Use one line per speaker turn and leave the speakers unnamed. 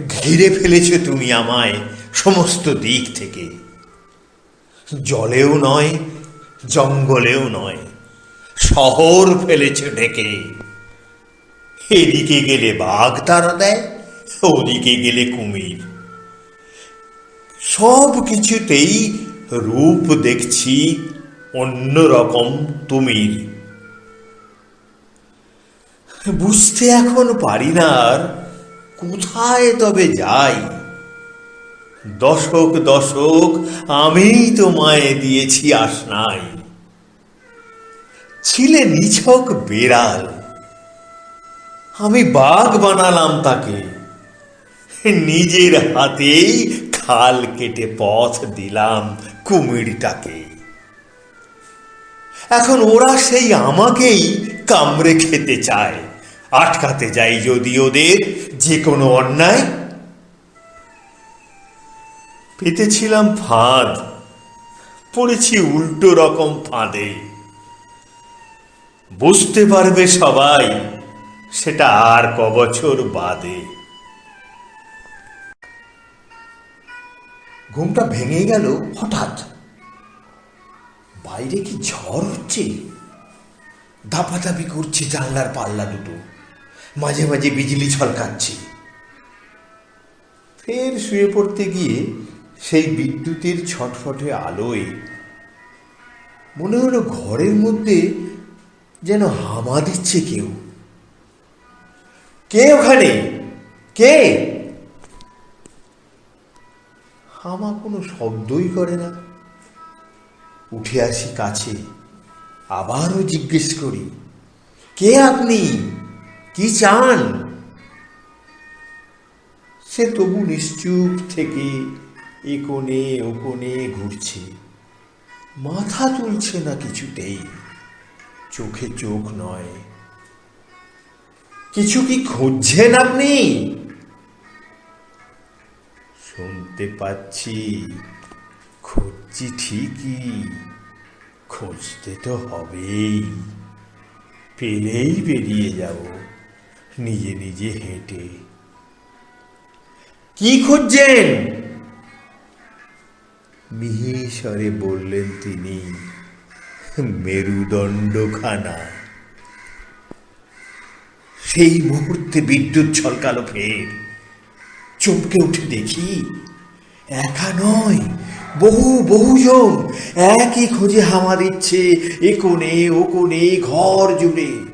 ঘিরে ফেলেছো তুমি আমায় সমস্ত দিক থেকে। জলেও নয়, জঙ্গলেও নয়, শহর ফেলেছে ঢেকে। এদিকে গেলে বাঘ তারা দেয়, ওদিকে গেলে কুমির। সব কিছুতেই রূপ দেখছি অন্যরকম তুমির। বুঝতে এখন পারি না আর কোথায় তবে যাই? দশক দশক আমিই তোমায় দিয়েছি আসনাই ছিলে নিছক বেড়াল। আমি বাঘ বানালাম তাকে। নিজের হাতেই খাল কেটে পথ দিলাম কুমিরটাকে। এখন ওরা সেই আমাকেই কামড়ে খেতে চায়। আটকাতে যাই যদি ওদের যে কোনো অন্যায়। পেতেছিলাম ফাঁদ, পড়েছি উল্টো রকম ফাঁদে। বুঝতে পারবে সবাই, সেটা আর কবছর বাদে। ঘুমটা ভেঙে গেল হঠাৎ। বাইরে কি ঝড় হচ্ছে? ধাপাধাপি করছে জানলার পাল্লা দুটো। মাঝে মাঝে বিজলি ছলকাচ্ছে। ফের শুয়ে পড়তে গিয়ে সেই বিদ্যুতের ছটফটে আলোয় মনে হলো ঘরের মধ্যে যেন হামা দিচ্ছে কেউ। কে ওখানে? কে? হামা কোনো শব্দই করে না। উঠে আসি কাছে, আবারও জিজ্ঞেস করি, কে আপনি? কি চান? সে তবু নিশ্চুপ থেকে এ কোণে ও কোণে ঘুরছে। মাথা তুলছে না কিছুতেই। চোখে চোখ নয়। কিছু কি খুঁজছেন আপনি? শুনতে পাচ্ছি, খুঁজছি ঠিকই, খুঁজতে তো হবেই। পেলেই বেরিয়ে যাব। নিজে নিজে হেঁটে। কি খুঁজছেন? মিহিস্বরে বললেন তিনি, মেরুদণ্ডখানা। সেই মুহূর্তে বিদ্যুৎ ছলকালো ফের। চমকে উঠে দেখি, একা নয়, বহু বহুজন একই খোঁজে হামা দিচ্ছে, এ কোণে, ও কোণে, ঘর জুড়ে।